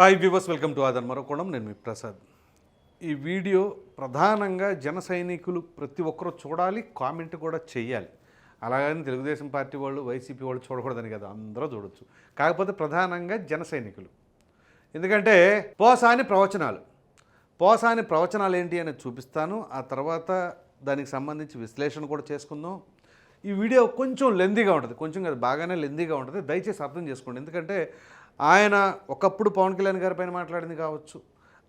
Hi viewers welcome to other మరొకోణం నేను మీ ప్రసాద్. ఈ వీడియో ప్రధానంగా జన సైనికులు ప్రతి ఒక్కరూ చూడాలి కామెంట్ కూడా చేయాలి అలాగని తెలుగుదేశం పార్టీ వాళ్ళు వైసీపీ వాళ్ళు చూడకూడదని కదా అందరూ చూడొచ్చు. కాకపోతే ప్రధానంగా జన సైనికులు. ఎందుకంటే పోసాని ప్రవచనాలు. పోసాని ప్రవచనాలు ఏంటి అనేది చూపిస్తాను. ఆ తర్వాత దానికి సంబంధించి విశ్లేషణ కూడా చేసుకుందాం. ఈ వీడియో కొంచెం లెందీగా ఉంటుంది. కొంచెం అది బాగానే లెందీగా ఉంటుంది. దయచేసి అర్థం చేసుకోండి. ఎందుకంటే ఆయన ఒకప్పుడు పవన్ కళ్యాణ్ గారి పైన మాట్లాడింది కావచ్చు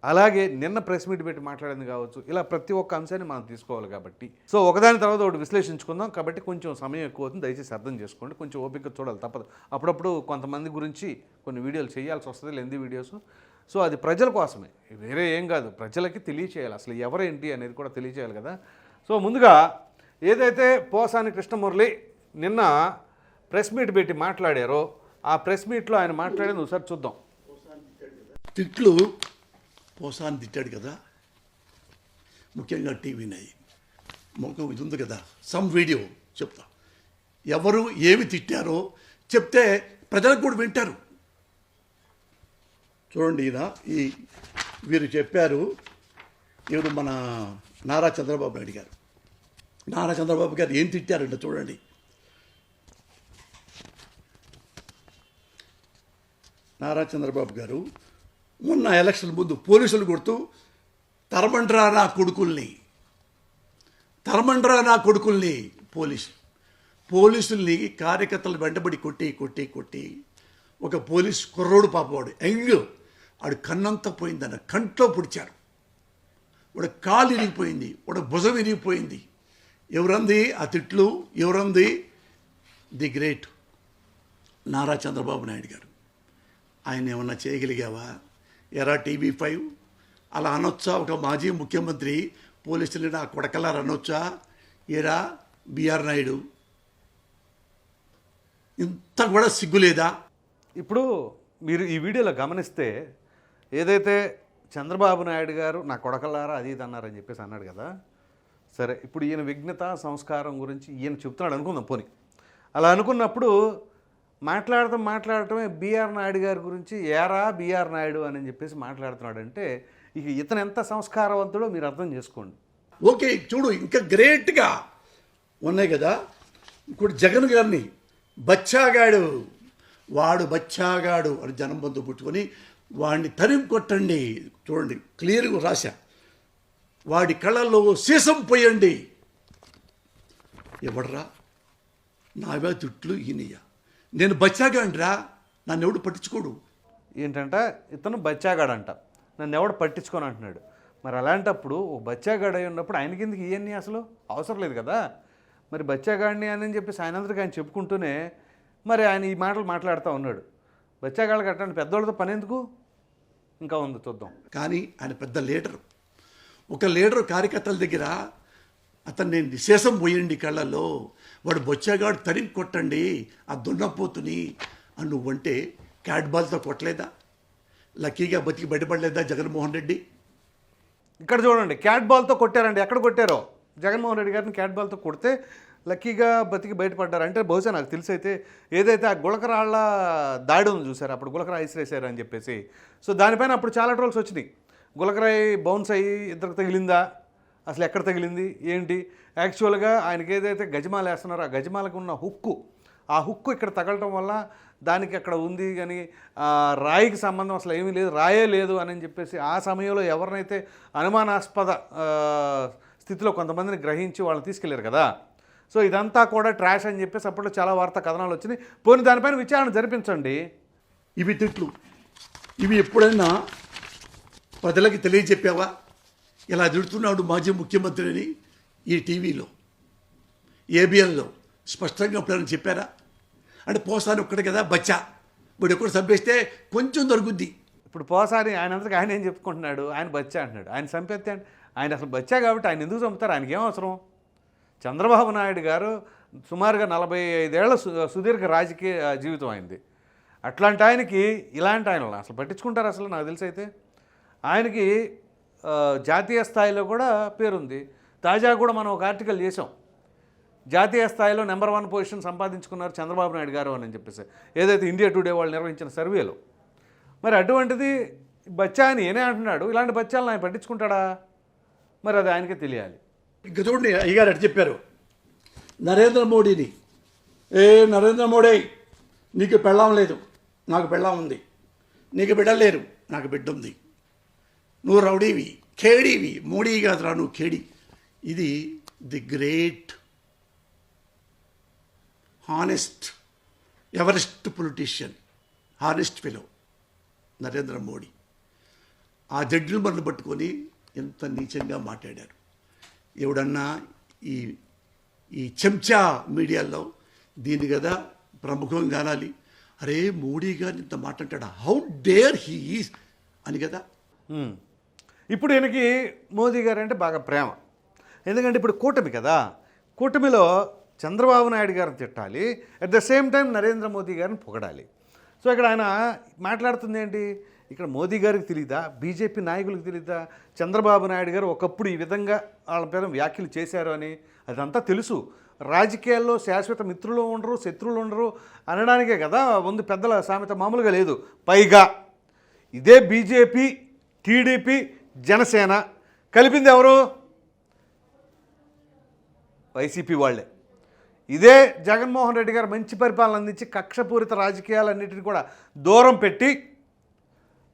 అలాగే నిన్న ప్రెస్ మీట్ పెట్టి మాట్లాడింది కావచ్చు ఇలా ప్రతి ఒక్క అంశాన్ని మనం తీసుకోవాలి కాబట్టి. సో ఒకదాని తర్వాత ఒకటి విశ్లేషించుకుందాం కాబట్టి కొంచెం సమయం ఎక్కువ అవుతుంది. దయచేసి అర్థం చేసుకోండి. కొంచెం ఓపిక చూడాలి తప్పదు. అప్పుడప్పుడు కొంతమంది గురించి కొన్ని వీడియోలు చేయాల్సి వస్తుంది లెంది వీడియోస్. సో అది ప్రజల కోసమే. వేరే ఏం కాదు. ప్రజలకి తెలియచేయాలి. అసలు ఎవరేంటి అనేది కూడా తెలియచేయాలి కదా. సో ముందుగా ఏదైతే పోసాని కృష్ణమురళి నిన్న ప్రెస్ మీట్ పెట్టి మాట్లాడారో ఆ ప్రెస్ మీట్లో ఆయన మాట్లాడేది ఒకసారి చూద్దాం. తిట్లు పోసాన్ని తిట్టాడు కదా. ముఖ్యంగా టీవీని ముఖం ఇది ఉంది కదా. సమ్ వీడియో చెప్తా. ఎవరు ఏమి తిట్టారో చెప్తే ప్రజలకు కూడా వింటారు. చూడండి ఈయన ఈ వీరు చెప్పారు. ఈవిడ మన నారా చంద్రబాబు నాయుడు గారు. నారా చంద్రబాబు గారు ఏం తిట్టారంటే చూడండి. నారా చంద్రబాబు గారు మొన్న ఎలక్షన్ ముందు పోలీసులు కొడుతూ తరమండ్రా నా కొడుకుల్ని. తరమండ్రా నా కొడుకుల్ని పోలీసు పోలీసుల్ని కార్యకర్తలు వెంటబడి కొట్టి కొట్టి కొట్టి ఒక పోలీస్ కుర్రోడు పాపవాడు ఎంగ్ ఆడు కన్నంతా పోయిందన్న కంట్లో పొడిచారు వాడు కాలు ఇరిగిపోయింది వాడు భుజం ఇరిగిపోయింది. ఎవరంది? ఆ తిట్లు ఎవరంది? ది గ్రేట్ నారా చంద్రబాబు నాయుడు గారు. ఆయన ఏమన్నా చేయగలిగావా? ఎరా టీవీ ఫైవ్? అలా అనొచ్చా? ఒక మాజీ ముఖ్యమంత్రి పోలీసులు నా కొడకలారు అనొచ్చా? ఏరా బిఆర్ నాయుడు? ఇంత కూడా సిగ్గులేదా ఇప్పుడు మీరు ఈ వీడియోలో గమనిస్తే ఏదైతే చంద్రబాబు నాయుడు గారు నా కొడకల్లారా అది ఇది అన్నారని చెప్పేసి అన్నాడు కదా సరే ఇప్పుడు ఈయన విఘ్నత సంస్కారం గురించి ఈయన చెప్తున్నాడు అనుకుందాం పోని. అలా అనుకున్నప్పుడు మాట్లాడటం మాట్లాడటమే బీఆర్ నాయుడు గారి గురించి ఏరా బీఆర్ నాయుడు అని చెప్పేసి మాట్లాడుతున్నాడు అంటే ఇక ఇతను ఎంత సంస్కారవంతుడో మీరు అర్థం చేసుకోండి. ఓకే చూడు ఇంకా గ్రేట్గా ఉన్నాయి కదా. ఇప్పుడు జగన్ గారిని బచ్చాగాడు వాడు బచ్చాగాడు అని జనం బంధు పుట్టుకొని వాడిని తరిమి కొట్టండి. చూడండి క్లియర్గా రాశా. వాడి కళ్ళల్లో సీసం పోయండి. ఎవడరా? నావే తిట్లు ఈయనయ్య నేను బచ్చాగాండ్రా నన్ను ఎవడు పట్టించుకోడు. ఏంటంటే ఇతను బచ్చాగాడంట. నన్ను ఎవడు పట్టించుకొని అంటున్నాడు. మరి అలాంటప్పుడు ఓ బచ్చాగాడు అయి ఉన్నప్పుడు ఆయన కిందకి ఇవన్నీ అసలు? అవసరం లేదు కదా? మరి బచ్చాగాడిని అని చెప్పేసి ఆయన అందరికీ ఆయన చెప్పుకుంటూనే మరి ఆయన ఈ మాటలు మాట్లాడుతూ ఉన్నాడు. బచ్చాగాళ్ళకి అట్లాంటి పెద్దవాళ్ళతో పని ఎందుకు? ఇంకా ఉంది చూద్దాం. కానీ ఆయన పెద్ద లీడర్. ఒక లీడర్ కార్యకర్తల దగ్గర అతను నేను నిశేషం పోయండి కళ్ళల్లో. వాడు బొచ్చేగాడు తరిమి కొట్టండి ఆ దున్నపోతుని అని నువ్వంటే క్యాట్ బాల్తో కొట్టలేదా? లక్కీగా బతికి బయటపడలేదా జగన్మోహన్ రెడ్డి? ఇక్కడ చూడండి క్యాట్ బాల్తో కొట్టారండి. ఎక్కడ కొట్టారో? జగన్మోహన్ రెడ్డి గారిని క్యాట్ బాల్తో కొడితే లక్కీగా బతికి బయటపడ్డారు. అంటే బహుశా నాకు తెలిసి అయితే ఏదైతే ఆ గుళకరాళ్ళ దాడి ఉంది చూసారు? అప్పుడు గుళకరా ఇసిరేసారు అని చెప్పేసి. సో దానిపైన అప్పుడు చాలా ట్రోల్స్ వచ్చినాయి. గులకరాయి బౌన్స్ అయ్యి ఇద్దరికి తగిలిందా? అసలు ఎక్కడ తగిలింది? ఏంటి? యాక్చువల్గా ఆయనకి ఏదైతే గజమాల వేస్తున్నారో ఆ గజమాలకు ఉన్న హుక్కు ఆ హుక్కు ఇక్కడ తగలటం వల్ల దానికి అక్కడ ఉంది కానీ రాయికి సంబంధం అసలు ఏమీ లేదు రాయే లేదు అని చెప్పేసి ఆ సమయంలో ఎవరినైతే అనుమానాస్పద స్థితిలో కొంతమందిని గ్రహించి వాళ్ళని తీసుకెళ్ళారు కదా. సో ఇదంతా కూడా ట్రాష్ అని చెప్పేసి అప్పట్లో చాలా వార్తా కథనాలు వచ్చినాయి. పోనీ దానిపైన విచారణ జరిపించండి. ఇవి తిట్లు. ఇవి ఎప్పుడైనా ప్రజలకి తెలియజెప్పావా? ఇలా తిడుతున్నాడు మాజీ ముఖ్యమంత్రి అని ఈ టీవీలో ఏబిఎన్లో. స్పష్టంగా ఎప్పుడైనా చెప్పారా? అంటే పోసాని ఒక్కడే కదా బచ్చా. వీడు ఎక్కడ చంపేస్తే కొంచెం దొరుకుద్ది. ఇప్పుడు పోసాని ఆయన అంతకు ఆయన ఏం చెప్పుకుంటున్నాడు? ఆయన బచ్చా అంటున్నాడు. ఆయన చంపేస్తే ఆయన అసలు బచ్చా కాబట్టి ఆయన ఎందుకు చంపుతారు? ఆయనకి ఏం అవసరం? చంద్రబాబు నాయుడు గారు సుమారుగా నలభై ఐదేళ్ళ సు సుదీర్ఘ రాజకీయ జీవితం అయింది అట్లాంటి ఆయనకి ఇలాంటి ఆయన అసలు పట్టించుకుంటారు అసలు నాకు తెలిసి అయితే? ఆయనకి జాతీయ స్థాయిలో కూడా పేరుంది. తాజా కూడా మనం ఒక ఆర్టికల్ చేసాం జాతీయ స్థాయిలో నెంబర్ వన్ పొజిషన్ సంపాదించుకున్నారు చంద్రబాబు నాయుడు గారు అని చెప్పేసి. ఏదైతే ఇండియా టుడే వాళ్ళు నిర్వహించిన సర్వేలో. మరి అటువంటిది బచ్చా అని ఏనే అంటున్నాడు? ఇలాంటి బచ్చాలను ఆయన పట్టించుకుంటాడా? మరి అది ఆయనకే తెలియాలి. ఇంకా చూడండి అయ్యగారు అటు చెప్పారు? నరేంద్ర మోడీని. ఏ నరేంద్ర మోడీ నీకు పెళ్ళాం లేదు. నాకు పెళ్ళాం ఉంది. నీకు బిడ్డలేరు లేరు. నాకు బిడ్డ ఉంది. నువ్వు రౌడీవి ఖేడీవి మోడీ కాదురా నువ్వు ఖేడీ. ఇది the great honest Everest politician honest fellow Narendra Modi. ఆ జడ్జిల్మన్ను పట్టుకొని ఎంత నీచంగా మాట్లాడారు. ఎవడన్నా ఈ ఈ చెంచా మీడియాలో దీన్ని కదా ప్రముఖం కానాలి. అరే మోడీ గారిని ఇంత మాట్లాడాడా హౌ డేర్ హీ ఈస్ అని కదా. ఇప్పుడు ఈయనకి మోదీ గారు అంటే బాగా ప్రేమ. ఎందుకంటే ఇప్పుడు కూటమి కదా. కూటమిలో చంద్రబాబు నాయుడు గారిని తిట్టాలి at the same time Narendra Modi గారిని పొగడాలి. సో ఇక్కడ ఆయన మాట్లాడుతుంది ఏంటి? ఇక్కడ మోదీ గారికి తెలియదా బీజేపీ నాయకులకు తెలియదా చంద్రబాబు నాయుడు గారు ఒకప్పుడు ఈ విధంగా వాళ్ళ పేరు వ్యాఖ్యలు చేశారు అని అదంతా తెలుసు. రాజకీయాల్లో శాశ్వత మిత్రులు ఉండరు శత్రువులు ఉండరు అనడానికే కదా. ముందు పెద్దల సామెత మామూలుగా లేదు. పైగా ఇదే బీజేపీ టీడీపీ జనసేన కలిపింది ఎవరు? వైసీపీ వాళ్ళే. ఇదే జగన్మోహన్ రెడ్డి గారు మంచి పరిపాలన అందించి కక్షపూరిత రాజకీయాలన్నిటిని కూడా దూరం పెట్టి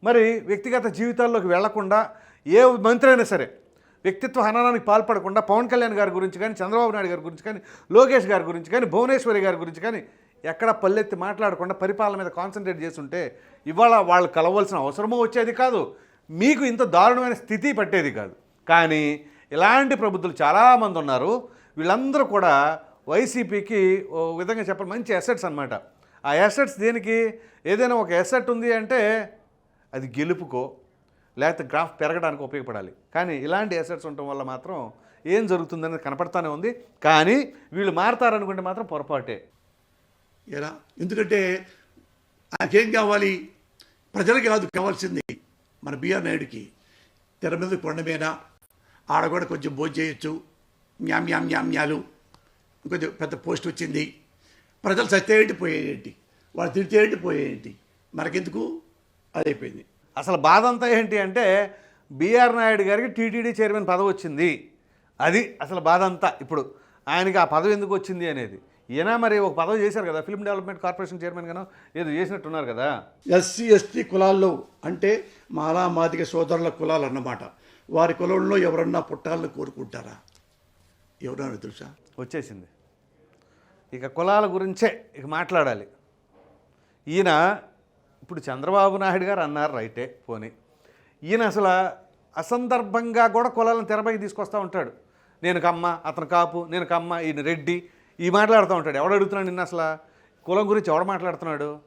మరి వ్యక్తిగత జీవితాల్లోకి వెళ్ళకుండా ఏ మంత్రి అయినా సరే వ్యక్తిత్వ హననానికి పాల్పడకుండా పవన్ కళ్యాణ్ గారి గురించి కానీ చంద్రబాబు నాయుడు గారి గురించి కానీ లోకేష్ గారి గురించి కానీ భువనేశ్వరి గారి గురించి కానీ ఎక్కడ పల్లెత్తి మాట్లాడకుండా పరిపాలన మీద కాన్సన్ట్రేట్ చేస్తుంటే ఇవాళ వాళ్ళు కలవాల్సిన అవసరమూ వచ్చేది కాదు. మీకు ఇంత దారుణమైన స్థితి పట్టేది కాదు. కానీ ఇలాంటి ప్రభుత్వాలు చాలామంది ఉన్నారు. వీళ్ళందరూ కూడా వైసీపీకి ఓ విధంగా చెప్పాలి మంచి అసెట్స్ అన్నమాట. ఆ అసెట్స్ దేనికి? ఏదైనా ఒక అసెట్ ఉంది అంటే అది గెలుపుకో లేకపోతే గ్రాఫ్ పెరగడానికి ఉపయోగపడాలి. కానీ ఇలాంటి అసెట్స్ ఉండటం వల్ల మాత్రం ఏం జరుగుతుందనేది కనపడతానే ఉంది. కానీ వీళ్ళు మారతారనుకుంటే మాత్రం పొరపాటే. ఎలా ఎందుకంటే ఆయనకేం కావాలి? ప్రజలకు కాదు కావాల్సింది మన బిఆర్ నాయుడుకి తెర మీద కొండ మీద ఆడ కూడా కొంచెం భోజనం చేయొచ్చు. న్యామ్ న్యామ్ మ్యామ్ ఇంకొంచెం పెద్ద పోస్ట్ వచ్చింది. ప్రజలు సత్యేంటి పోయేంటి వాళ్ళు తిడితేంటి పోయేంటి మనకెందుకు? అది అయిపోయింది. అసలు బాధ అంతా ఏంటి అంటే బీఆర్ నాయుడు గారికి టీటీడీ చైర్మన్ పదవి వచ్చింది. అది అసలు బాధ అంతా. ఇప్పుడు ఆయనకి ఆ పదవి ఎందుకు వచ్చింది అనేది. ఈయన మరి ఒక పదవి చేశారు కదా ఫిల్మ్ డెవలప్మెంట్ కార్పొరేషన్ చైర్మన్ గాను ఏదో చేసినట్టున్నారు కదా. ఎస్సీ ఎస్టీ కులాల్లో అంటే మాలా మాదిగ సోదరుల కులాలు అన్నమాట. వారి కులంలో ఎవరన్నా పుట్టాలని కోరుకుంటారా? ఎవరన్నా తెలుసా? వచ్చేసింది. ఇక కులాల గురించే ఇక మాట్లాడాలి. ఈయన ఇప్పుడు చంద్రబాబు నాయుడు గారు అన్నారు రైటే పోనీ. ఈయన అసలు అసందర్భంగా కూడా కులాలను తెరపైకి తీసుకొస్తూ ఉంటాడు. నేను కమ్మ అతను కాపు నేను కమ్మ ఈయన రెడ్డి ఈ మాట్లాడుతూ ఉంటాడు. ఎవడు అడుగుతున్నాడు నిన్న అసలు? కులం గురించి ఎవడు మాట్లాడుతున్నాడు?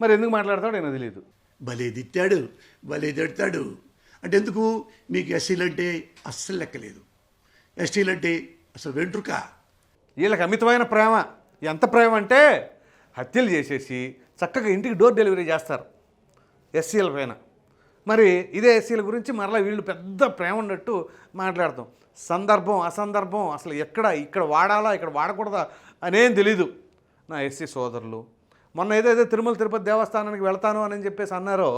మరి ఎందుకు మాట్లాడతాడో ఆయన తెలియదు భలే తిట్టాడు భలే తిడతాడు. అంటే ఎందుకు? మీకు ఎస్సీలు అంటే అస్సలు లెక్కలేదు. ఎస్టీలు అంటే అసలు వెంట్రుక. వీళ్ళకి అమితమైన ప్రేమ. ఎంత ప్రేమ అంటే హత్యలు చేసేసి చక్కగా ఇంటికి డోర్ డెలివరీ చేస్తారు ఎస్సీల పైన. మరి ఇదే ఎస్సీల గురించి మరలా వీళ్ళు పెద్ద ప్రేమ ఉన్నట్టు మాట్లాడతాం. సందర్భం అసందర్భం అసలు ఎక్కడ ఇక్కడ వాడాలా ఇక్కడ వాడకూడదా అనేం తెలీదు. నా ఎస్సీ సోదరులు మొన్న ఏదైతే తిరుమల తిరుపతి దేవస్థానానికి వెళ్తాను అని చెప్పేసి అన్నారో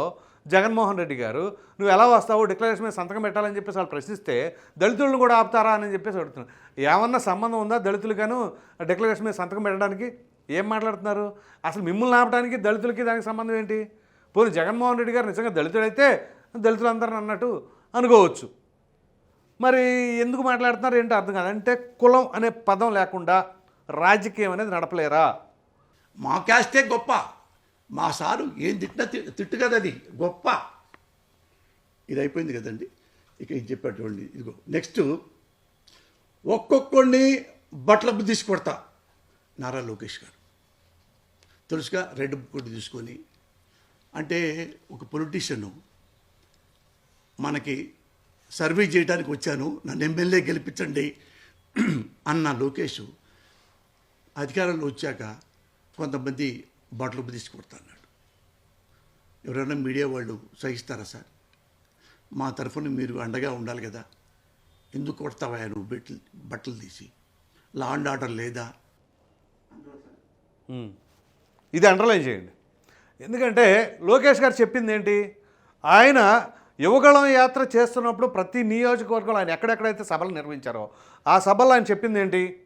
జగన్మోహన్ రెడ్డి గారు నువ్వు ఎలా వస్తావు డిక్లరేషన్ మీద సంతకం పెట్టాలని చెప్పేసి వాళ్ళు ప్రశ్నిస్తే దళితులను కూడా ఆపుతారా అని చెప్పేసి అడుగుతున్నారు. ఏమన్నా సంబంధం ఉందా దళితులుగాను డిక్లరేషన్ మీద సంతకం పెట్టడానికి? ఏం మాట్లాడుతున్నారు? అసలు మిమ్మల్ని ఆపడానికి దళితులకి దానికి సంబంధం ఏంటి? పోనీ జగన్మోహన్ రెడ్డి గారు నిజంగా దళితుడైతే దళితులందరూ అన్నట్టు అనుకోవచ్చు. మరి ఎందుకు మాట్లాడుతున్నారు ఏంటో అర్థం కాదు. అంటే కులం అనే పదం లేకుండా రాజకీయం అనేది నడపలేరా? మా క్యాస్టే గొప్ప. మా సారు ఏం తిట్టినా తిట్టు కదా అది. గొప్ప. ఇది అయిపోయింది కదండి. ఇక ఇది చెప్పేటువంటి ఇదిగో నెక్స్ట్ ఒక్కొక్కడిని బట్టల తీసి కొడతా నారా లోకేష్ గారు. తెలుసుగా? రెడ్ బుక్ తీసుకొని. అంటే ఒక పొలిటీషియను మనకి సర్వే చేయడానికి వచ్చాను. నన్ను ఎమ్మెల్యే గెలిపించండి అన్న లోకేష్ అధికారంలో వచ్చాక కొంతమంది బట్టలు తీసుకొడతాన్నాడు ఎవరైనా మీడియా వాళ్ళు సహిస్తారా సార్? మా తరఫున మీరు అండగా ఉండాలి కదా. ఎందుకు కొడతావా నువ్వు బట్టలు బట్టలు తీసి? లా అండ్ ఆర్డర్ లేదా? ఇది అండర్లైన్ చేయండి. ఎందుకంటే లోకేష్ గారు చెప్పింది ఏంటి? ఆయన యువగళం యాత్ర చేస్తున్నప్పుడు ప్రతి నియోజకవర్గంలో ఆయన ఎక్కడెక్కడైతే సభలు నిర్వహించారో ఆ సభల్లో ఆయన చెప్పింది ఏంటి?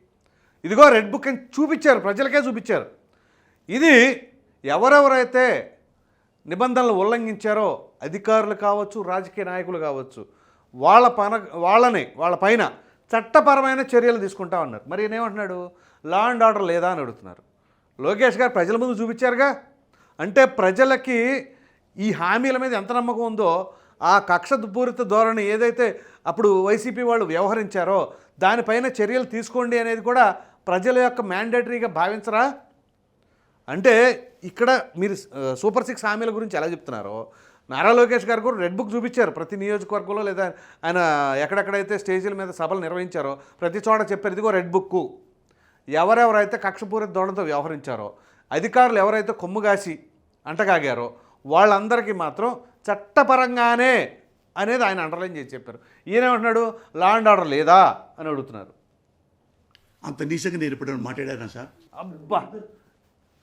ఇదిగో రెడ్ బుక్ అని చూపించారు ప్రజలకే చూపించారు. ఇది ఎవరెవరైతే నిబంధనలు ఉల్లంఘించారో అధికారులు కావచ్చు రాజకీయ నాయకులు కావచ్చు వాళ్ళ పన వాళ్ళని వాళ్ళ పైన చట్టపరమైన చర్యలు తీసుకుంటా ఉన్నారు. మరి ఏమంటున్నాడు? లా అండ్ ఆర్డర్ లేదా అని అడుగుతున్నారు. లోకేష్ గారు ప్రజల ముందు చూపించారుగా? అంటే ప్రజలకి ఈ హామీల మీద ఎంత నమ్మకం ఉందో ఆ కక్షపూరిత ధోరణి ఏదైతే అప్పుడు వైసీపీ వాళ్ళు వ్యవహరించారో దానిపైన చర్యలు తీసుకోండి అనేది కూడా ప్రజల యొక్క మ్యాండేటరీగా భావించరా? అంటే ఇక్కడ మీరు సూపర్ సిక్స్ హామీల గురించి ఎలా చెప్తున్నారో నారా లోకేష్ గారు కూడా రెడ్ బుక్ చూపించారు ప్రతి నియోజకవర్గంలో లేదా ఆయన ఎక్కడెక్కడైతే స్టేజీల మీద సభలు నిర్వహించారో ప్రతి చోట చెప్పారు ఇదిగో రెడ్ బుక్ ఎవరెవరైతే కక్షపూరిత ధోరణితో వ్యవహరించారో అధికారులు ఎవరైతే కొమ్ముగాసి అంటగాగారో వాళ్ళందరికీ మాత్రం చట్టపరంగానే అనేది ఆయన అండర్లైన్ చేసి చెప్పారు. ఈయనేమంటున్నాడు? లా అండ్ ఆర్డర్ లేదా? అని అడుగుతున్నారు. అంత నీచంగా నేను ఎప్పుడైనా మాట్లాడానా సార్? అబ్బా!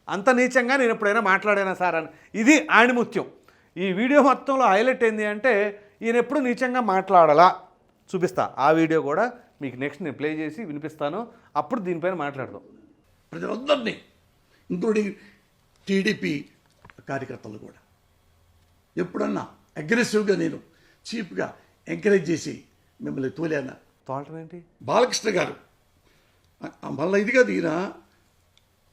అంత నీచంగా నేను ఎప్పుడైనా మాట్లాడానా సార్ అని. ఇది ఆణిముత్యం. ఈ వీడియో మొత్తంలో హైలైట్ ఏంది అంటే ఈయన ఎప్పుడు నీచంగా మాట్లాడాలా. చూపిస్తా. ఆ వీడియో కూడా మీకు నెక్స్ట్ నేను ప్లే చేసి వినిపిస్తాను. అప్పుడు దీనిపైన మాట్లాడదాం. ప్రజలందరినీ ఇంక్లూడింగ్ టీడీపీ కార్యకర్తలు కూడా. ఎప్పుడన్నా అగ్రెసివ్గా నేను చీప్గా ఎంకరేజ్ చేసి మిమ్మల్ని తోలానా తోటం ఏంటి? బాలకృష్ణ గారు. మళ్ళీ ఇది కాదు ఈయన.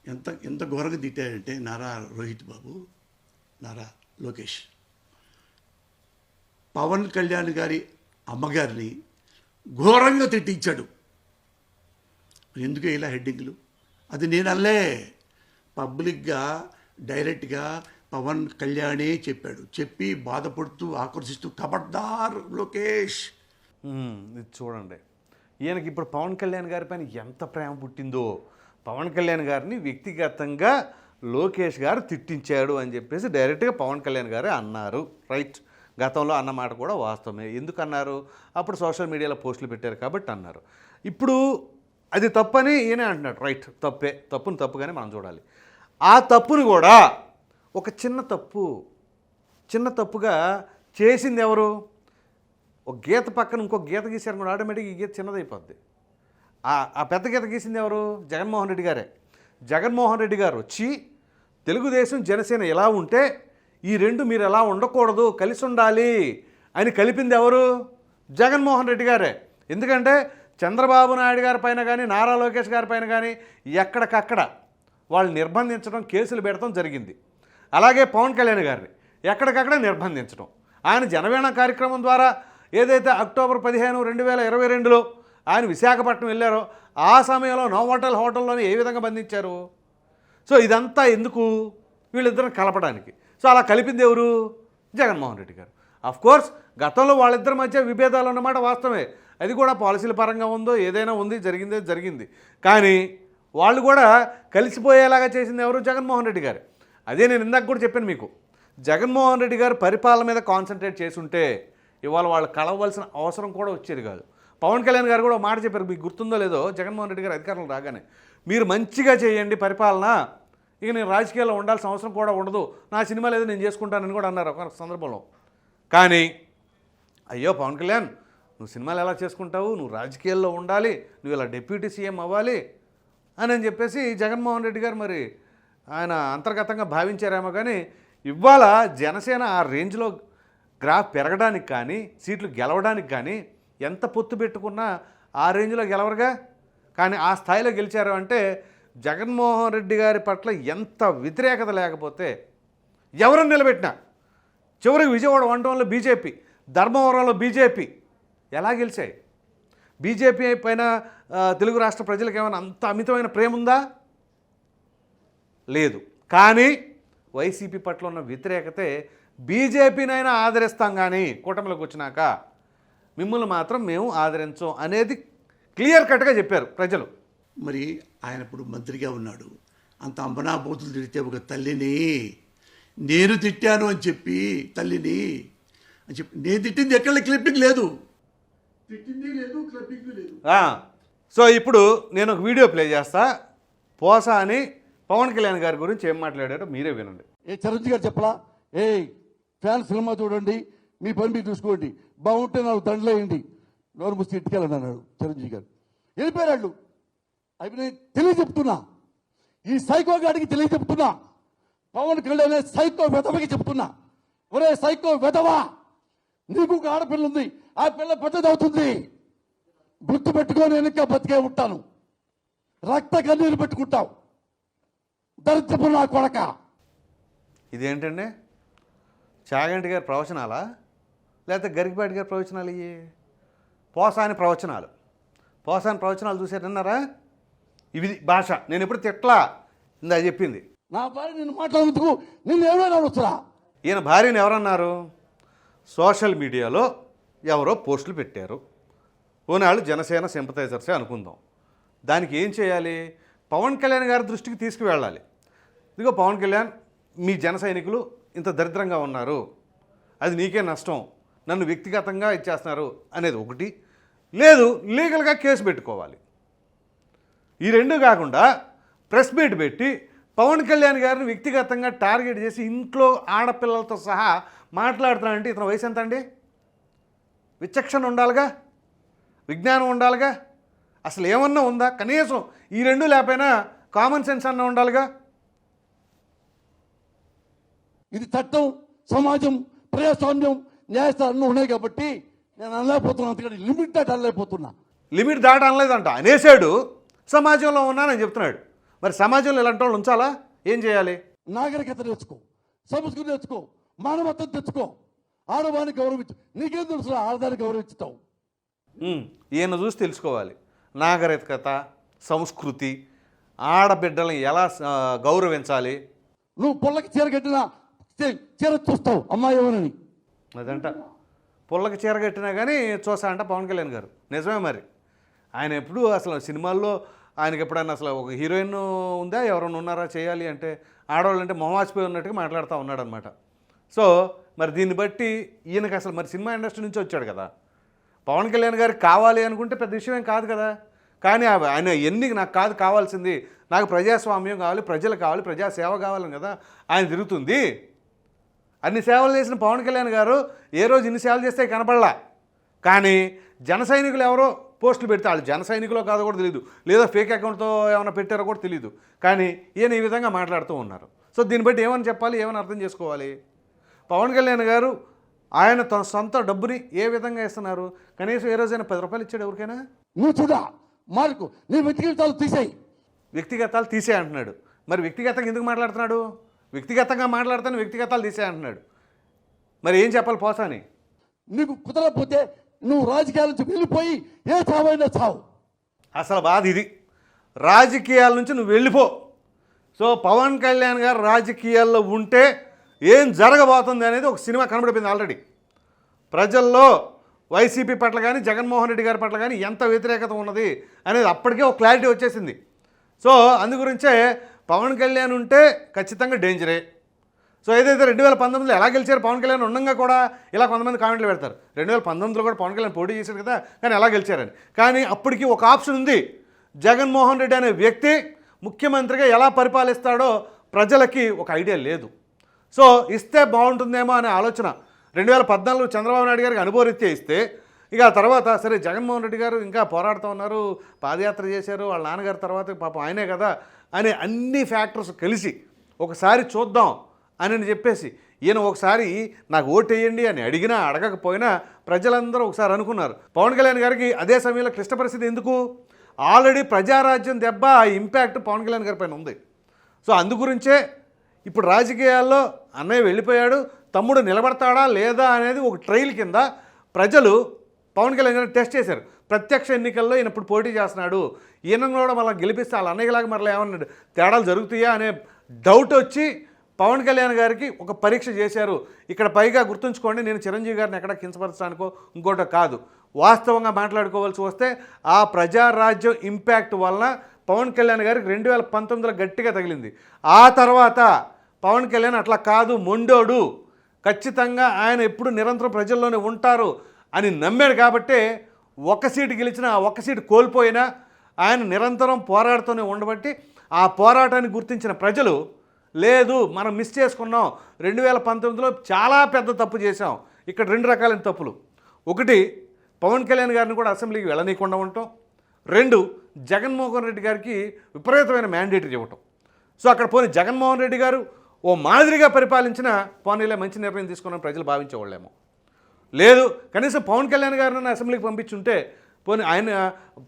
ఎంత ఎంత ఘోరంగా తిట్టాడంటే నారా రోహిత్ బాబు నారా లోకేష్. పవన్ కళ్యాణ్ గారి అమ్మగారిని ఘోరంగా తిట్టించాడు. ఎందుకు ఇలా హెడ్డింగ్లు? అది నేను అల్లే పబ్లిక్గా డైరెక్ట్గా పవన్ కళ్యాణే చెప్పాడు. చెప్పి బాధపడుతూ ఆకర్షిస్తూ కబడ్దార్ లోకేష్! ఇది చూడండి. ఈయనకి ఇప్పుడు పవన్ కళ్యాణ్ గారి పైన ఎంత ప్రేమ పుట్టిందో. పవన్ కళ్యాణ్ గారిని వ్యక్తిగతంగా లోకేష్ గారు తిట్టించాడు అని చెప్పేసి డైరెక్ట్గా పవన్ కళ్యాణ్ గారే అన్నారు. రైట్. గతంలో అన్నమాట కూడా వాస్తవమే. ఎందుకు అన్నారు అప్పుడు సోషల్ మీడియాలో పోస్టులు పెట్టారు కాబట్టి అన్నారు. ఇప్పుడు అది తప్పని ఈయనే అంటున్నాడు. రైట్. తప్పే. తప్పుని తప్పుగానే మనం చూడాలి. ఆ తప్పును కూడా ఒక చిన్న తప్పు చిన్న తప్పుగా చేసింది ఎవరు? ఒక గీత పక్కన ఇంకో గీత గీశారు కూడా ఆటోమేటిక్గా ఈ గీత చిన్నదైపోద్ది. ఆ ఆ పెద్ద గీత గీసింది ఎవరు? జగన్మోహన్ రెడ్డి గారే. జగన్మోహన్ రెడ్డి గారు వచ్చి తెలుగుదేశం జనసేన ఎలా ఉంటే ఈ రెండు మీరు ఎలా ఉండకూడదు కలిసి ఉండాలి అని కలిపింది ఎవరు? జగన్మోహన్ రెడ్డి గారే. ఎందుకంటే చంద్రబాబు నాయుడు గారి పైన కానీ నారా లోకేష్ గారి పైన కానీ ఎక్కడికక్కడ వాళ్ళు నిర్బంధించడం కేసులు పెడతాం జరిగింది. అలాగే పవన్ కళ్యాణ్ గారిని ఎక్కడికక్కడ నిర్బంధించడం. ఆయన జనవేణ కార్యక్రమం ద్వారా ఏదైతే అక్టోబర్ పదిహేను రెండు వేల ఇరవై రెండులో ఆయన విశాఖపట్నం వెళ్ళారో ఆ సమయంలో నోవోటల్ హోటల్లోనే ఏ విధంగా బంధించారు? సో ఇదంతా ఎందుకు వీళ్ళిద్దరిని కలపడానికి? సో అలా కలిపింది ఎవరు? జగన్మోహన్ రెడ్డి గారు. అఫ్ కోర్స్ గతంలో వాళ్ళిద్దరి మధ్య విభేదాలు ఉన్నమాట వాస్తవమే. అది కూడా పాలసీల పరంగా ఉందో ఏదైనా ఉంది జరిగిందే జరిగింది. కానీ వాళ్ళు కూడా కలిసిపోయేలాగా చేసింది ఎవరు? జగన్మోహన్ రెడ్డి గారు. అదే నేను ఇందాక కూడా చెప్పాను మీకు. జగన్మోహన్ రెడ్డి గారు పరిపాలన మీద కాన్సన్ట్రేట్ చేసుంటే ఇవాళ వాళ్ళు కలవలసిన అవసరం కూడా వచ్చేది కాదు. పవన్ కళ్యాణ్ గారు కూడా ఒక మాట చెప్పారు మీకు గుర్తుందో లేదో జగన్మోహన్ రెడ్డి గారు అధికారంలో రాగానే మీరు మంచిగా చేయండి పరిపాలన ఇక నేను రాజకీయాల్లో ఉండాల్సిన అవసరం కూడా ఉండదు నా సినిమా ఏదో నేను చేసుకుంటానని కూడా అన్నారు ఒక సందర్భంలో. కానీ అయ్యో పవన్ కళ్యాణ్ నువ్వు సినిమాలు ఎలా చేసుకుంటావు? నువ్వు రాజకీయాల్లో ఉండాలి నువ్వు ఇలా డిప్యూటీ సీఎం అవ్వాలి అని అని చెప్పేసి జగన్మోహన్ రెడ్డి గారు మరి ఆయన అంతర్గతంగా భావించారేమో కానీ ఇవాళ జనసేన ఆ రేంజ్లో గ్రాఫ్ పెరగడానికి కానీ సీట్లు గెలవడానికి కానీ ఎంత పొత్తు పెట్టుకున్నా ఆ రేంజ్లో గెలవరుగా? కానీ ఆ స్థాయిలో గెలిచారు అంటే జగన్మోహన్ రెడ్డి గారి పట్ల ఎంత వ్యతిరేకత లేకపోతే ఎవరిని నిలబెట్టినా? చివరికి విజయవాడ వన్ టౌన్లో బీజేపీ ధర్మవరంలో బీజేపీ ఎలా గెలిచాయి? బీజేపీ పైన తెలుగు రాష్ట్ర ప్రజలకు ఏమైనా అంత అమితమైన ప్రేమ ఉందా లేదు. కానీ వైసీపీ పట్ల ఉన్న వ్యతిరేకతే బీజేపీనైనా ఆదరిస్తాం కానీ కూటమిలోకి వచ్చినాక మిమ్మల్ని మాత్రం మేము ఆదరించం అనేది క్లియర్ కట్గా చెప్పారు ప్రజలు. మరి ఆయన ఇప్పుడు మంత్రిగా ఉన్నాడు. అంత అంబనాబోతులు తిడితే ఒక తల్లిని నేను తిట్టాను అని చెప్పి తల్లిని అని చెప్పి నేను తిట్టింది ఎక్కడ క్లిప్పింగ్ లేదు. తిట్టింది లేదు క్లిప్పింగ్ లేదు. సో ఇప్పుడు నేను ఒక వీడియో ప్లే చేస్తా. పోసా అని పవన్ కళ్యాణ్ గారి గురించి ఏం మాట్లాడారో మీరే వినండి. ఏ చిరంజీవి గారు చెప్పలా? ఏ ఫ్యాన్ సినిమా చూడండి మీ పని మీరు చూసుకోండి బాగుంటే నాకు దండలేయండి నోరు ముసి ఇంటికెళ్ళండి అన్నాడు చిరంజీవి గారు. వెళ్ళిపోయాడు అవి నేను తెలియజెప్తున్నా. ఈ సైకో గాడికి తెలియజెప్తున్నా. పవన్ కళ్యాణ్ సైకో వెధవకి చెప్తున్నా. ఒరే సైకో వెధవా నీకు ఒక ఆడపిల్ల ఉంది ఆ పిల్ల పెద్దదవుతుంది గుర్తు పెట్టుకొని వెనక బతికే ఉంటాను. రక్త కన్నీరు పెట్టుకుంటావు. దరిద్రపు నా కొడక. ఇదేంటండి? చాగంటి గారి ప్రవచనాలా? లేకపోతే గరికపాటి గారి ప్రవచనాలు ఇవి పోసాని ప్రవచనాలు. పోసాని ప్రవచనాలు చూసారన్నారా ఇవి భాష. నేను ఎప్పుడు తిట్లా? ఇందా చెప్పింది. నా భార్య నిన్ను మాట్లాడేందుకు నిన్ను ఎవరైనా వస్తున్నా ఈయన భార్యను ఎవరన్నారు? సోషల్ మీడియాలో ఎవరో పోస్టులు పెట్టారు. ఓనాళ్ళు జనసేన సింపతైజర్సే అనుకుందాం. దానికి ఏం చేయాలి? పవన్ కళ్యాణ్ గారి దృష్టికి తీసుకువెళ్ళాలి. ఇదిగో పవన్ కళ్యాణ్ మీ జన సైనికులు ఇంత దరిద్రంగా ఉన్నారు. అది నీకే నష్టం. నన్ను వ్యక్తిగతంగా ఇచ్చేస్తున్నారు అనేది ఒకటి. లేదు లీగల్గా కేసు పెట్టుకోవాలి. ఈ రెండు కాకుండా ప్రెస్ మీట్ పెట్టి పవన్ కళ్యాణ్ గారిని వ్యక్తిగతంగా టార్గెట్ చేసి ఇంట్లో ఆడపిల్లలతో సహా మాట్లాడుతున్నాడంటే ఇతని వయసు ఎంత అండి? విచక్షణ ఉండాలిగా? విజ్ఞానం ఉండాలిగా? అసలు ఏమన్నా ఉందా? కనీసం ఈ రెండు లేకపోయినా కామన్ సెన్స్ అన్న ఉండాలిగా? ఇది చట్టం సమాజం ప్రజాస్వామ్యం న్యాయస్థానం ఉన్నాయి కాబట్టి నేను అనలేకపోతున్నా అందుకని లిమిట్ దాటి అనలేకపోతున్నా. లిమిట్ దాట అనలేదంట. అనేసాడు సమాజంలో ఉన్నానని చెప్తున్నాడు. మరి సమాజంలో ఇలాంటి వాళ్ళు ఉంచాలా? ఏం చేయాలి? నాగరికత నేర్చుకో సంస్కృతి నేర్చుకో మానవత్వం తెచ్చుకో. ఆడవాన్ని గౌరవించు. నీకేం తెలుసు ఆడదాన్ని గౌరవించుతావు? ఈయన చూసి తెలుసుకోవాలి. నాగరికత సంస్కృతి ఆడబిడ్డలను ఎలా గౌరవించాలి? నువ్వు పొల్లకి చీర కట్టినా చీర చూస్తావు అమ్మాయి ఎవరని? అదంట. పుల్లకి చీర కట్టినా కానీ చూసా అంట పవన్ కళ్యాణ్ గారు. నిజమే మరి. ఆయన ఎప్పుడు అసలు సినిమాల్లో ఆయనకి ఎప్పుడైనా అసలు ఒక హీరోయిన్ ఉందా? ఎవరైనా ఉన్నారా చేయాలి అంటే ఆడవాళ్ళు అంటే మొహమాచిపోయి ఉన్నట్టుగా మాట్లాడుతూ ఉన్నాడు అనమాట సో మరి దీన్ని బట్టి ఈయనకి అసలు మరి సినిమా ఇండస్ట్రీ నుంచి వచ్చాడు కదా. పవన్ కళ్యాణ్ గారికి కావాలి అనుకుంటే పెద్ద విషయం ఏం కాదు కదా. కానీ ఆ- ఆయన ఎన్ని నాకు కాదు కావాల్సింది నాకు ప్రజాస్వామ్యం కావాలి ప్రజలు కావాలి ప్రజాసేవ కావాలని కదా ఆయన తిరుగుతుంది. అన్ని సేవలు చేసిన పవన్ కళ్యాణ్ గారు ఏ రోజు ఇన్ని సేవలు చేస్తే కనపడలా. కానీ జన సైనికులు ఎవరో పోస్టులు పెడితే వాళ్ళు జన సైనికులో కాదో కూడా తెలియదు లేదా ఫేక్ అకౌంట్తో ఏమైనా పెట్టారో కూడా తెలియదు కానీ ఈయన ఈ విధంగా మాట్లాడుతూ ఉన్నారు. సో దీన్ని బట్టి ఏమని చెప్పాలి? ఏమని అర్థం చేసుకోవాలి? పవన్ కళ్యాణ్ గారు ఆయన తన సొంత డబ్బుని ఏ విధంగా ఇస్తున్నారు? కనీసం ఏ రోజైనా పది రూపాయలు ఇచ్చాడు ఎవరికైనా? నువ్వు చూడా మార్కు. నీ వ్యక్తిగతాలు తీసేయి. వ్యక్తిగతాలు తీసే అంటున్నాడు. మరి వ్యక్తిగతంగా ఎందుకు మాట్లాడుతున్నాడు? వ్యక్తిగతంగా మాట్లాడుతాను వ్యక్తిగతాలు తీసే అంటున్నాడు. మరి ఏం చెప్పాలి పోసాని? నీకు కుదరకపోతే నువ్వు రాజకీయాల నుంచి వెళ్ళిపోయి ఏ చావైనా చావు. అసలు బాధ ఇది. రాజకీయాల నుంచి నువ్వు వెళ్ళిపో. సో పవన్ కళ్యాణ్ గారు రాజకీయాల్లో ఉంటే ఏం జరగబోతుంది అనేది ఒక సినిమా కనబడిపోయింది ఆల్రెడీ ప్రజల్లో వైసీపీ పట్ల కానీ జగన్మోహన్ రెడ్డి గారి పట్ల కానీ ఎంత వ్యతిరేకత ఉన్నది అనేది అప్పటికే ఒక క్లారిటీ వచ్చేసింది. సో అందు గురించే పవన్ కళ్యాణ్ ఉంటే ఖచ్చితంగా డేంజరే సో ఏదైతే రెండు వేల పంతొమ్మిదిలో ఎలా గెలిచారు పవన్ కళ్యాణ్ ఉండగా కూడా ఇలా కొంతమంది కామెంట్లు పెడతారు. రెండు వేల పంతొమ్మిదిలో కూడా పవన్ కళ్యాణ్ పోటీ చేశారు కదా కానీ ఎలా గెలిచారని. కానీ అప్పటికి ఒక ఆప్షన్ ఉంది. జగన్మోహన్ రెడ్డి అనే వ్యక్తి ముఖ్యమంత్రిగా ఎలా పరిపాలిస్తాడో ప్రజలకి ఒక ఐడియా లేదు. సో ఇస్తే బాగుంటుందేమో అనే ఆలోచన రెండు వేల పద్నాలుగు చంద్రబాబు నాయుడు గారికి అనుభవరీత్యా ఇస్తే ఇక ఆ తర్వాత సరే జగన్మోహన్ రెడ్డి గారు ఇంకా పోరాడుతూ ఉన్నారు పాదయాత్ర చేశారు వాళ్ళ నాన్నగారి తర్వాత పాపం ఆయనే కదా అనే అన్ని ఫ్యాక్టర్స్ కలిసి ఒకసారి చూద్దాం అని చెప్పేసి ఈయన ఒకసారి నాకు ఓటు వేయండి అని అడిగినా అడగకపోయినా ప్రజలందరూ ఒకసారి అనుకున్నారు. పవన్ కళ్యాణ్ గారికి అదే సమయంలో క్లిష్ట పరిస్థితి ఎందుకు? ఆల్రెడీ ప్రజారాజ్యం దెబ్బ ఆ ఇంపాక్ట్ పవన్ కళ్యాణ్ గారి పైన ఉంది. సో అందుగురించే ఇప్పుడు రాజకీయాల్లో అన్నయ్య వెళ్ళిపోయాడు తమ్ముడు నిలబడతాడా లేదా అనేది ఒక ట్రైల్ కింద ప్రజలు పవన్ కళ్యాణ్ గారిని టెస్ట్ చేశారు. ప్రత్యక్ష ఎన్నికల్లో ఈయన ఇప్పుడు పోటీ చేస్తున్నాడు. ఈయన కూడా మళ్ళీ గెలిపిస్తే వాళ్ళ అన్నయ్యలాగా మరలా ఏమన్నాడు తేడాలు జరుగుతాయా అనే డౌట్ వచ్చి పవన్ కళ్యాణ్ గారికి ఒక పరీక్ష చేశారు. ఇక్కడ పైగా గుర్తుంచుకోండి నేను చిరంజీవి గారిని ఎక్కడ కించపరచడానికో ఇంకోటో కాదు. వాస్తవంగా మాట్లాడుకోవాల్సి వస్తే ఆ ప్రజారాజ్యం ఇంపాక్ట్ వలన పవన్ కళ్యాణ్ గారికి రెండు వేల పంతొమ్మిదిలో గట్టిగా తగిలింది. ఆ తర్వాత పవన్ కళ్యాణ్ అట్లా కాదు మొండోడు. ఖచ్చితంగా ఆయన ఎప్పుడు నిరంతరం ప్రజల్లోనే ఉంటారు. అని నమ్మాడు కాబట్టే ఒక సీటు గెలిచినా ఆ ఒక్క సీటు కోల్పోయినా ఆయన నిరంతరం పోరాడుతూనే ఉండబట్టి ఆ పోరాటాన్ని గుర్తించిన ప్రజలు లేదు మనం మిస్ చేసుకున్నాం రెండు వేల పంతొమ్మిదిలో చాలా పెద్ద తప్పు చేశాం ఇక్కడ రెండు రకాలైన తప్పులు. ఒకటి పవన్ కళ్యాణ్ గారిని కూడా అసెంబ్లీకి వెళ్ళనీయకుండా ఉండటం. రెండు జగన్మోహన్ రెడ్డి గారికి విపరీతమైన మ్యాండేటరీ ఇవ్వటం. సో అక్కడ పోనీ జగన్మోహన్ రెడ్డి గారు ఓ మాదిరిగా పరిపాలించిన పోనీలే మంచి నిర్ణయం తీసుకున్న ప్రజలు భావించేవాళ్ళేమో. లేదు కనీసం పవన్ కళ్యాణ్ గారిని అసెంబ్లీకి పంపించుంటే పోనీ ఆయన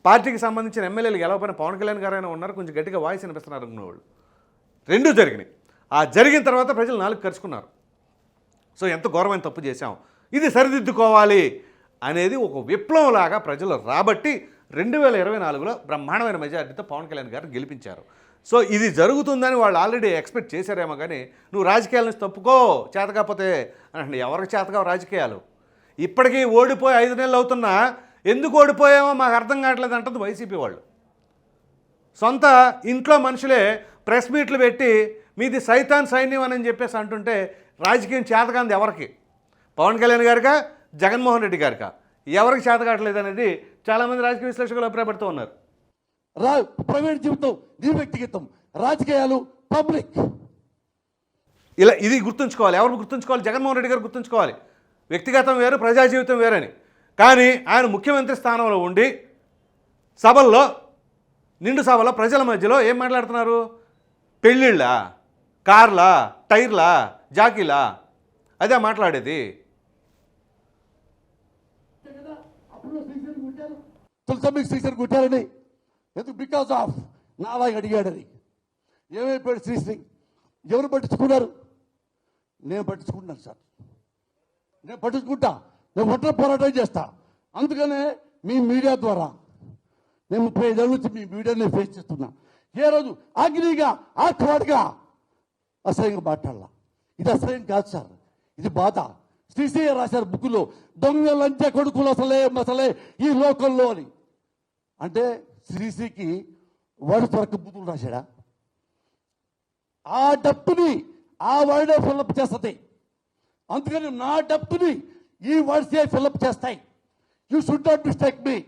పార్టీకి సంబంధించిన ఎమ్మెల్యేలు గెలవపోయిన పవన్ కళ్యాణ్ గారు అయినా ఉన్నారు కొంచెం గట్టిగా వాయిస్ వినిపిస్తున్నారు అనుకునేవాళ్ళు. రెండూ జరిగినాయి. ఆ జరిగిన తర్వాత ప్రజలు నాలుగు కరుచుకున్నారు. సో ఎంత ఘోరమైన తప్పు చేశాం. ఇది సరిదిద్దుకోవాలి అనేది ఒక విప్లవంలాగా ప్రజలు రాబట్టి రెండు వేల ఇరవై నాలుగులో బ్రహ్మాండమైన మెజారిటీతో పవన్ కళ్యాణ్ గారిని గెలిపించారు. సో ఇది జరుగుతుందని వాళ్ళు ఆల్రెడీ ఎక్స్పెక్ట్ చేశారేమో కానీ నువ్వు రాజకీయాల నుంచి తప్పుకో చేతకపోతే అంటే ఎవరికి చేతకావు రాజకీయాలు? ఇప్పటికీ ఓడిపోయి ఐదు నెలలు అవుతున్నా ఎందుకు ఓడిపోయామో మాకు అర్థం కావట్లేదు అంటుంది వైసీపీ వాళ్ళు. సొంత ఇంట్లో మనుషులే ప్రెస్ మీట్లు పెట్టి మీది సైతాన్ సైన్యం అని చెప్పేసి అంటుంటే రాజకీయం చేతకాంది ఎవరికి? పవన్ కళ్యాణ్ గారికా? జగన్మోహన్ రెడ్డి గారికా? ఎవరికి చేత కావట్లేదు అనేది చాలామంది రాజకీయ విశ్లేషకులు అభిప్రాయపడుతూ ఉన్నారు. రా ప్రైవేట్ జీవితం నీ వ్యక్తిగతం రాజకీయాలు పబ్లిక్. ఇలా ఇది గుర్తుంచుకోవాలి ఎవరు గుర్తుంచుకోవాలి? జగన్మోహన్ రెడ్డి గారు గుర్తుంచుకోవాలి. వ్యక్తిగతం వేరు ప్రజా జీవితం వేరని. కానీ ఆయన ముఖ్యమంత్రి స్థానంలో ఉండి సభల్లో నిండు సభలో ప్రజల మధ్యలో ఏం మాట్లాడుతున్నారు? పెళ్ళిళ్ళా కార్లా టైర్లా జాకీలా? అదే మాట్లాడేది. తెలుసా శ్రీశ్రీ కొట్టారని ఎందుకు? బికాస్ ఆఫ్ నాలాగ అడిగాడని ఏమైపోయాడు శ్రీశ్రీ? ఎవరు పట్టించుకున్నారు? నేను పట్టించుకుంటున్నాను సార్. నేను పట్టించుకుంటా. నేను ఒంటరి పోరాటం చేస్తా. అందుకనే మీ మీడియా ద్వారా నేను ముప్పై ఐదేళ్ళ నుంచి మీ మీడియాని ఫేస్ చేస్తున్నా. ఏ రోజు అగ్నిగా ఆక్వాడ్గా అసహ్యంగా మాట్లాడాల. ఇది అసహ్యం కాదు సార్. ఇది బాధ. శ్రీశ్రీ రాశారు బుక్లో దొంగ కొడుకులు అసలే మసలే ఈ లోకంలో అని. అంటే శ్రీశ్రీకి వాడు త్వరక బుద్ధులు రాశాడా? ఆ డప్పుని ఆ వర్డే ఫిల్అప్ చేస్తుంది. అందుకని నా డప్పుని ఈ వర్డ్సే ఫిల్అప్ చేస్తాయి. You should not mistake me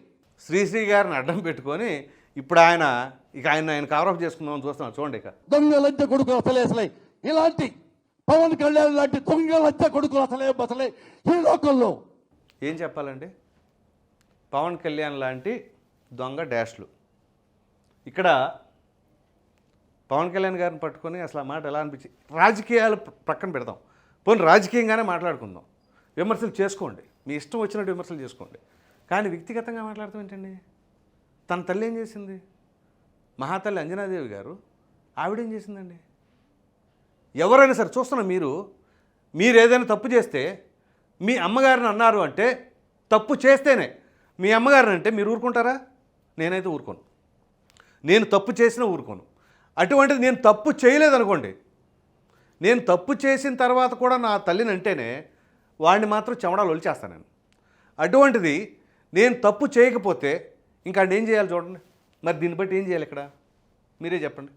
Srisri గారిని అడ్డం పెట్టుకొని ఇప్పుడు ఆయన ఇక ఆయన ఆయన కవరప్ చేసుకుందామని చూస్తున్నాం. చూడండి ఇక. దొంగ లంచ కొడుకులు అసలే అసలే. ఇలాంటి పవన్ కళ్యాణ్ లాంటి దొంగ లంచ కొడుకులు అసలే అసలే ఈ లోకంలో. ఏం చెప్పాలండి? పవన్ కళ్యాణ్ లాంటి దొంగ డాష్లు. ఇక్కడ పవన్ కళ్యాణ్ గారిని పట్టుకొని అసలు ఆ మాట ఎలా అనిపించి రాజకీయాలు పక్కన పెడదాం. పోనీ రాజకీయంగానే మాట్లాడుకుందాం. విమర్శలు చేసుకోండి. మీ ఇష్టం వచ్చినట్టు విమర్శలు చేసుకోండి. కానీ వ్యక్తిగతంగా మాట్లాడతాం ఏంటండి? తన తల్లి ఏం చేసింది? మహాతల్లి అంజనాదేవి గారు ఆవిడేం చేసిందండి? ఎవరైనా సరే చూస్తున్న మీరు మీరు ఏదైనా తప్పు చేస్తే మీ అమ్మగారిని అన్నారు అంటే తప్పు చేస్తేనే. మీ అమ్మగారిని అంటే మీరు ఊరుకుంటారా? నేనైతే ఊరుకోను. నేను తప్పు చేసినా ఊరుకోను. అటువంటిది నేను తప్పు చేయలేదనుకోండి నేను తప్పు చేసిన తర్వాత కూడా నా తల్లిని అంటేనే వాడిని మాత్రం చెమడాలు ఒలిచేస్తాను నేను. అటువంటిది నేను తప్పు చేయకపోతే ఇంకా ఏం చేయాలి చూడండి. మరి దీన్ని బట్టి ఏం చేయాలి ఇక్కడ? మీరే చెప్పండి.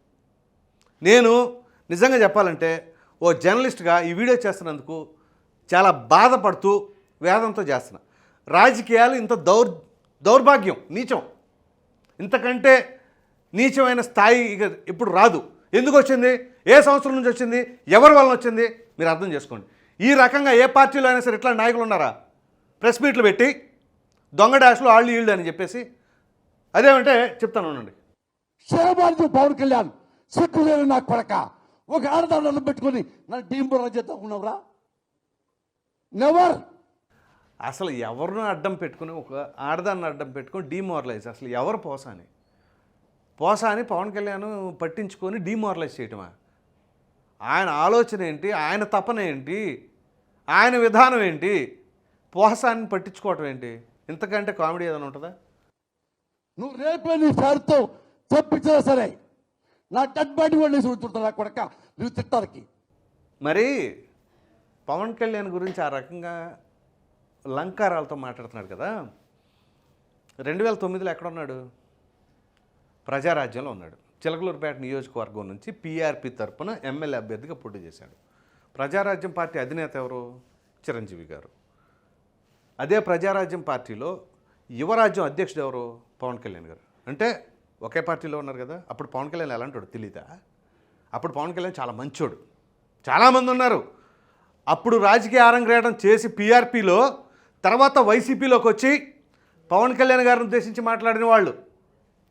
నేను నిజంగా చెప్పాలంటే ఓ జర్నలిస్ట్గా ఈ వీడియో చేస్తున్నందుకు చాలా బాధపడుతూ వేదంతో చేస్తున్నా. రాజకీయాలు ఇంత దౌర్ దౌర్భాగ్యం నీచం. ఇంతకంటే నీచమైన స్థాయి ఇక ఇప్పుడు రాదు. ఎందుకు వచ్చింది? ఏ సంవత్సరం నుంచి వచ్చింది? ఎవరి వలన వచ్చింది? మీరు అర్థం చేసుకోండి. ఈ రకంగా ఏ పార్టీలో అయినా సరే ఇట్లా నాయకులు ఉన్నారా? ప్రెస్ మీట్లు పెట్టి దొంగ డాష్లు ఆళ్ళు ఈళ్ళు అని చెప్పేసి. అదేమంటే చెప్తాను ఉండండి శరబాజు పవన్ కళ్యాణ్ సిక్కు లేని నా కొడక. ఒక ఆడదాన్ని పెట్టుకొని నన్ను చేద్దాం ఉన్నావురా? నెవర్. అసలు ఎవరినో అడ్డం పెట్టుకుని ఒక ఆడదాన్ని అడ్డం పెట్టుకొని డీమోరలైజ్. అసలు ఎవరు పోసాని? పోసాని పవన్ కళ్యాణ్ పట్టించుకొని డీమోరలైజ్ చేయటమా? ఆయన ఆలోచన ఏంటి? ఆయన తపన ఏంటి? ఆయన విధానం ఏంటి? పోసాన్ని పట్టించుకోవటం ఏంటి? ఇంతకంటే కామెడీ ఏదైనా ఉంటుందా? నువ్వు రేపే నీ సార్తో చెప్పించినా సరే నా డెడ్ బాడీ వాళ్ళు నా కొడక? నువ్వు తిట్టానికి మరి పవన్ కళ్యాణ్ గురించి ఆ రకంగా లంకారాలతో మాట్లాడుతున్నాడు కదా? రెండు వేల తొమ్మిదిలో ఎక్కడున్నాడు? ప్రజారాజ్యంలో ఉన్నాడు. చిలకలూరుపేట నియోజకవర్గం నుంచి పీఆర్పీ తరపున ఎమ్మెల్యే అభ్యర్థిగా పోటీ చేశాడు. ప్రజారాజ్యం పార్టీ అధినేత ఎవరు? చిరంజీవి గారు. అదే ప్రజారాజ్యం పార్టీలో యువరాజ్యం అధ్యక్షుడు ఎవరు? పవన్ కళ్యాణ్ గారు. అంటే ఒకే పార్టీలో ఉన్నారు కదా అప్పుడు పవన్ కళ్యాణ్ ఎలాంటి తెలీదా? అప్పుడు పవన్ కళ్యాణ్ చాలా మంచోడు. చాలామంది ఉన్నారు. అప్పుడు రాజకీయ ఆరంగ్రేయడం చేసి పీఆర్పీలో తర్వాత వైసీపీలోకి వచ్చి పవన్ కళ్యాణ్ గారిని ఉద్దేశించి మాట్లాడిన వాళ్ళు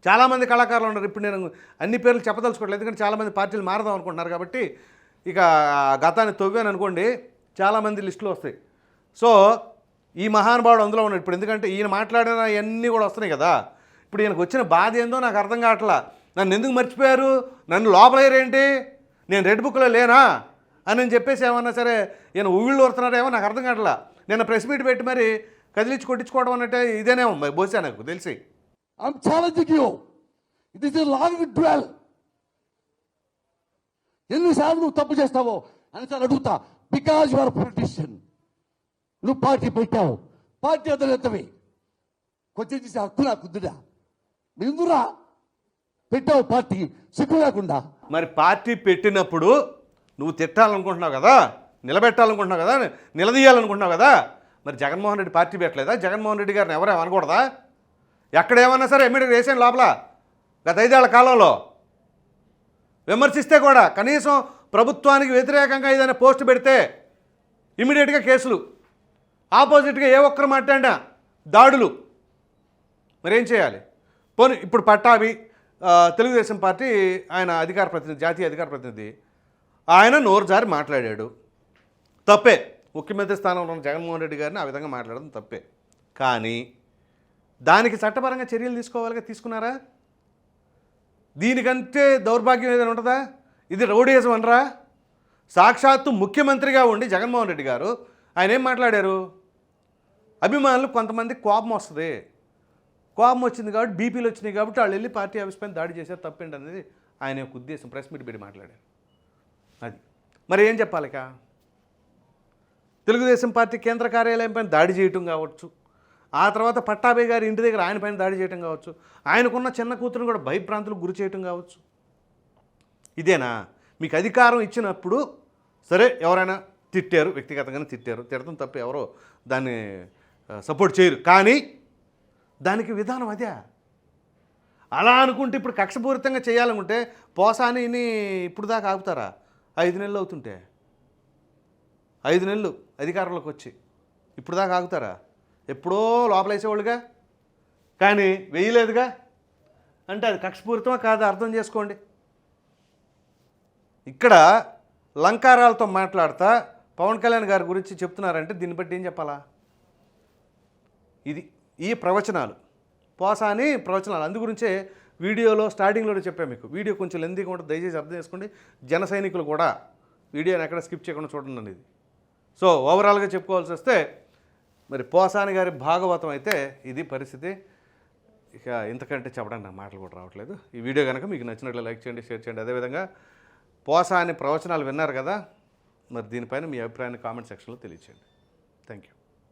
చాలామంది కళాకారులు ఉన్నారు. ఇప్పుడు నేను అన్ని పేర్లు చెప్పదలుచుకోవట్లేదు. ఎందుకంటే చాలామంది పార్టీలు మారదాం అనుకుంటున్నారు కాబట్టి ఇక గతాన్ని తవ్వాను అనుకోండి చాలామంది లిస్టులో వస్తాయి. సో ఈ మహానుభావుడు అందులో ఉన్నాడు. ఇప్పుడు ఎందుకంటే ఈయన మాట్లాడిన అన్నీ కూడా వస్తున్నాయి కదా. ఇప్పుడు ఈయనకు వచ్చిన బాధ ఏందో నాకు అర్థం కావట్లా. నన్ను ఎందుకు మర్చిపోయారు? నన్ను లోపలేరేంటి నేను రెడ్ బుక్లో లేనా? అని నేను చెప్పేసి ఏమన్నా సరే ఈయన ఊళ్ళు వస్తున్నారేమో నాకు అర్థం కావట్లా. నేను ప్రెస్ మీట్ పెట్టి మరి కదిలించి కొట్టించుకోవడం అన్నట్టే ఇదేనేమో మరి బహుశా నాకు తెలిసి. I'm challenging you. It is a long dwell ఎన్నిసార్లు నువ్వు తప్పు చేస్తావో? అని సార్ అడుగుతా బికాజ్ యువర్ పొలిటీషియన్ నువ్వు పార్టీ పెట్టావు. పార్టీ అతనెత్తవి కొంచెం చేసే హక్కు నాకు కుదురా ఎందుకురా? పెట్టావు పార్టీ. సిగ్గు లేకుండా. మరి పార్టీ పెట్టినప్పుడు నువ్వు తిట్టాలనుకుంటున్నావు కదా? నిలబెట్టాలనుకుంటున్నావు కదా? నిలదీయాలనుకుంటున్నావు కదా? మరి జగన్మోహన్ రెడ్డి పార్టీ పెట్టలేదా? జగన్మోహన్ రెడ్డి గారిని ఎవరు అనకూడదా? ఎక్కడేమన్నా సరే ఎమ్మెడీకి వేసాను లోపల. గత ఐదేళ్ళ కాలంలో. విమర్శిస్తే కూడా కనీసం ప్రభుత్వానికి వ్యతిరేకంగా ఏదైనా పోస్ట్ పెడితే ఇమీడియట్గా కేసులు. ఆపోజిట్గా ఏ ఒక్కరు మాట్లాడినా దాడులు. మరేం చేయాలి? పోనీ ఇప్పుడు పట్టాభి తెలుగుదేశం పార్టీ ఆయన అధికార ప్రతినిధి జాతీయ అధికార ప్రతినిధి ఆయన నోరు జారి మాట్లాడాడు. తప్పే. ముఖ్యమంత్రి స్థానంలో ఉన్న జగన్మోహన్ రెడ్డి గారిని ఆ విధంగా మాట్లాడడం తప్పే. కానీ దానికి చట్టపరంగా చర్యలు తీసుకోవాలిగా తీసుకున్నారా? దీనికంటే దౌర్భాగ్యం ఏదైనా ఉంటుందా? ఇది రౌడీయిజం అనరా? సాక్షాత్తు ముఖ్యమంత్రిగా ఉండి జగన్మోహన్ రెడ్డి గారు ఆయన ఏం మాట్లాడారు? అభిమానులు కొంతమంది కోపం వస్తుంది. కోపం వచ్చింది కాబట్టి బీపీలు వచ్చినాయి కాబట్టి వాళ్ళు వెళ్ళి పార్టీ ఆఫీస్ పైన దాడి చేశారు తప్పేంటి అనేది ఆయన యొక్క ఉద్దేశం ప్రెస్ మీట్ పెట్టి మాట్లాడారు. అది. మరి ఏం చెప్పాలిక? తెలుగుదేశం పార్టీ కేంద్ర కార్యాలయం పైన దాడి చేయటం కావచ్చు. ఆ తర్వాత పట్టాభి గారి ఇంటి దగ్గర ఆయన పైన దాడి చేయటం కావచ్చు. ఆయనకున్న చిన్న కూతురుని కూడా భయప్రాంతులకు గురి చేయటం కావచ్చు. ఇదేనా? మీకు అధికారం ఇచ్చినప్పుడు సరే ఎవరైనా తిట్టారు వ్యక్తిగతంగానే తిట్టారు. తిడతం తప్ప ఎవరో దాన్ని సపోర్ట్ చేయరు. కానీ దానికి విధానం అదే. అలా అనుకుంటే ఇప్పుడు కక్షపూరితంగా చేయాలనుకుంటే పోసానిని ఇప్పుడు దాకా ఆగుతారా ఐదు నెలలు అవుతుంటే. ఐదు నెలలు అధికారంలోకి వచ్చి. ఇప్పుడు దాకా ఆగుతారా? ఎప్పుడో లోపలేసేవాళ్ళుగా. కానీ వేయలేదుగా. అంటే అది కక్షపూరితమా కాదా అర్థం చేసుకోండి. ఇక్కడ లంకారాలతో మాట్లాడతా పవన్ కళ్యాణ్ గారి గురించి చెప్తున్నారంటే దీన్ని బట్టి ఏం చెప్పాలా? ఇది ఈ ప్రవచనాలు. పోసాని ప్రవచనాలు. అందు గురించే వీడియోలో స్టార్టింగ్లో చెప్పాను మీకు. వీడియో కొంచెం లెందీగా ఉంటుంది. దయచేసి అర్థం చేసుకోండి. జన సైనికులు కూడా వీడియోని ఎక్కడ స్కిప్ చేయకుండా చూడండి ఇది సో ఓవరాల్గా చెప్పుకోవాల్సి వస్తే మరి పోసాని గారి భాగవతం అయితే ఇది పరిస్థితి. ఇక ఇంతకంటే చెప్పడానికి నాకు మాటలు కూడా రావట్లేదు. ఈ వీడియో కనుక మీకు నచ్చినట్లు లైక్ చేయండి షేర్ చేయండి. అదేవిధంగా పోసాని ప్రవచనాలు విన్నారు కదా మరి దీనిపైన మీ అభిప్రాయాన్ని కామెంట్ సెక్షన్లో తెలియచేయండి. Thank you